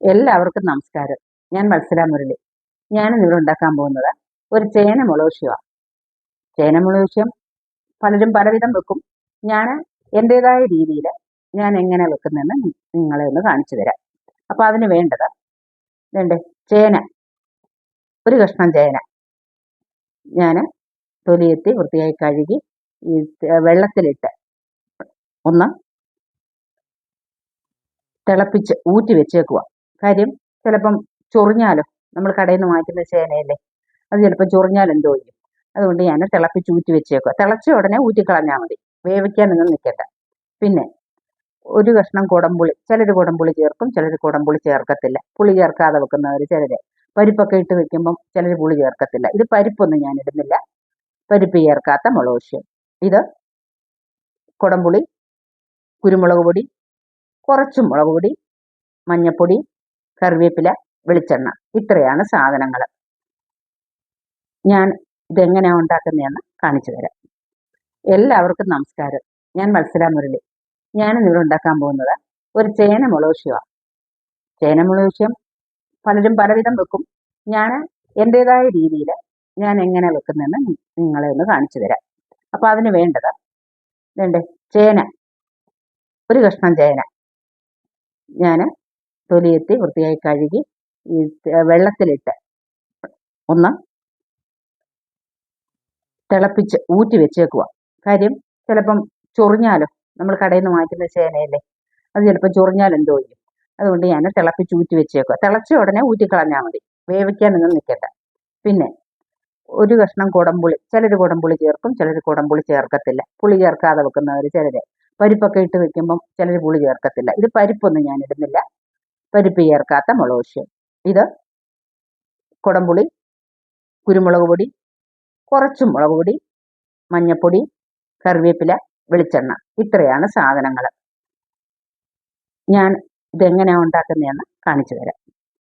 എല്ലാവർക്കും നമസ്കാരം. ഞാൻ മത്സര മുരളി. ഞാനിന്ന് ഇവിടെ ഉണ്ടാക്കാൻ പോകുന്നത് ഒരു ചേന മുളകുഷ്യമാണ് ചേന മുളകുഷ്യം പലരും പലവിധം വെക്കും. ഞാൻ എന്റെതായ രീതിയിൽ ഞാൻ എങ്ങനെ വെക്കുന്നതെന്ന് നിങ്ങളെ ഒന്ന് കാണിച്ചു തരാം. അപ്പോൾ അതിന് വേണ്ടത് വേണ്ടേ? ചേന. ഒരു കഷ്ണം ചേന. ഞാൻ തൊലിയെത്തി വൃത്തിയായി കഴുകി ഈ വെള്ളത്തിലിട്ട് ഒന്ന് തിളപ്പിച്ച് ഊറ്റി വെച്ചേക്കുക കാര്യം ചിലപ്പം ചൊറിഞ്ഞാലോ നമ്മൾ കടയിൽ നിന്ന് വാങ്ങിക്കുന്ന ചേനയല്ലേ അത് ചിലപ്പോൾ ചൊറിഞ്ഞാൽ എന്തോ ചെയ്യും. അതുകൊണ്ട് ഞാൻ തിളപ്പിച്ച് ഊറ്റി വെച്ചേക്കുക തിളച്ച ഉടനെ ഊറ്റിക്കളഞ്ഞാൽ മതി. വേവിക്കാനൊന്നും നിൽക്കണ്ട പിന്നെ ഒരു കഷ്ണം കുടംപുളി ചിലർ കുടംപുളി ചേർക്കും ചിലർ കുടംപുളി ചേർക്കത്തില്ല. പുളി ചേർക്കാതെ വെക്കുന്നവർ ചിലർ പരിപ്പൊക്കെ ഇട്ട് വെക്കുമ്പം ചിലർ പുളി ചേർക്കത്തില്ല. ഇത് പരിപ്പൊന്നും ഞാൻ ഇടുന്നില്ല. പരിപ്പ് ചേർക്കാത്ത മുളകുശ്യം ഇത് കുടംപുളി കുരുമുളക് പൊടി കുറച്ച് മുളക് പൊടി മഞ്ഞപ്പൊടി കറിവേപ്പില വെളിച്ചെണ്ണ. ഇത്രയാണ് സാധനങ്ങൾ. ഞാൻ ഇതെങ്ങനെയാണ് ഉണ്ടാക്കുന്നതെന്ന് കാണിച്ചു തരാം. എല്ലാവർക്കും നമസ്കാരം. ഞാൻ മത്സര മുരളി. ഞാൻ ഇവിടെ ഉണ്ടാക്കാൻ പോകുന്നത് ഒരു ചേന മുളകുഷ്യമാണ് ചേന മുളകുഷ്യം പലരും പലവിധം വെക്കും. ഞാൻ എന്റെതായ രീതിയിൽ ഞാൻ എങ്ങനെ വെക്കുന്നതെന്ന് നിങ്ങളെ ഒന്ന് കാണിച്ചു തരാം. അപ്പോൾ അതിന് വേണ്ടത് വേണ്ടേ ചേന. ഒരു കഷ്ണം ചേന. ഞാൻ തൊലിയെത്തി വൃത്തിയായി കഴുകി ഈ വെള്ളത്തിലിട്ട് ഒന്ന് തിളപ്പിച്ച് ഊറ്റി വെച്ചേക്കുക. കാര്യം ചിലപ്പം ചൊറിഞ്ഞാലോ? നമ്മൾ കടയിൽ നിന്ന് വാങ്ങിക്കുന്ന ചേനയല്ലേ? അത് ചിലപ്പോൾ ചൊറിഞ്ഞാൽ എന്തോ ചെയ്യും. അതുകൊണ്ട് ഞാൻ തിളപ്പിച്ച് ഊറ്റി വെച്ചേക്കുക. തിളച്ച ഉടനെ ഊറ്റി കളഞ്ഞാൽ മതി വേവിക്കാനൊന്നും നിൽക്കട്ടെ പിന്നെ ഒരു കഷ്ണം കുടംപുളി ചിലർ കുടംപുളി ചേർക്കും ചിലർ കുടംപുളി ചേർക്കത്തില്ല. പുളി ചേർക്കാതെ വെക്കുന്നവർ ചിലർ പരിപ്പൊക്കെ ഇട്ട് വെക്കുമ്പം ചിലർ പുളി ചേർക്കത്തില്ല. ഇത് പരിപ്പൊന്നും ഞാൻ ഇടുന്നില്ല. പരിപ്പ് ചേർക്കാത്ത മുളകുശ്യം ഇത് കുടംപുളി കുരുമുളക് പൊടി കുറച്ച് മുളക് പൊടി മഞ്ഞപ്പൊടി കറിവേപ്പില വെളിച്ചെണ്ണ. ഇത്രയാണ് സാധനങ്ങൾ ഞാൻ ഇതെങ്ങനെയാണ് ഉണ്ടാക്കുന്നതെന്ന് കാണിച്ചു തരാം.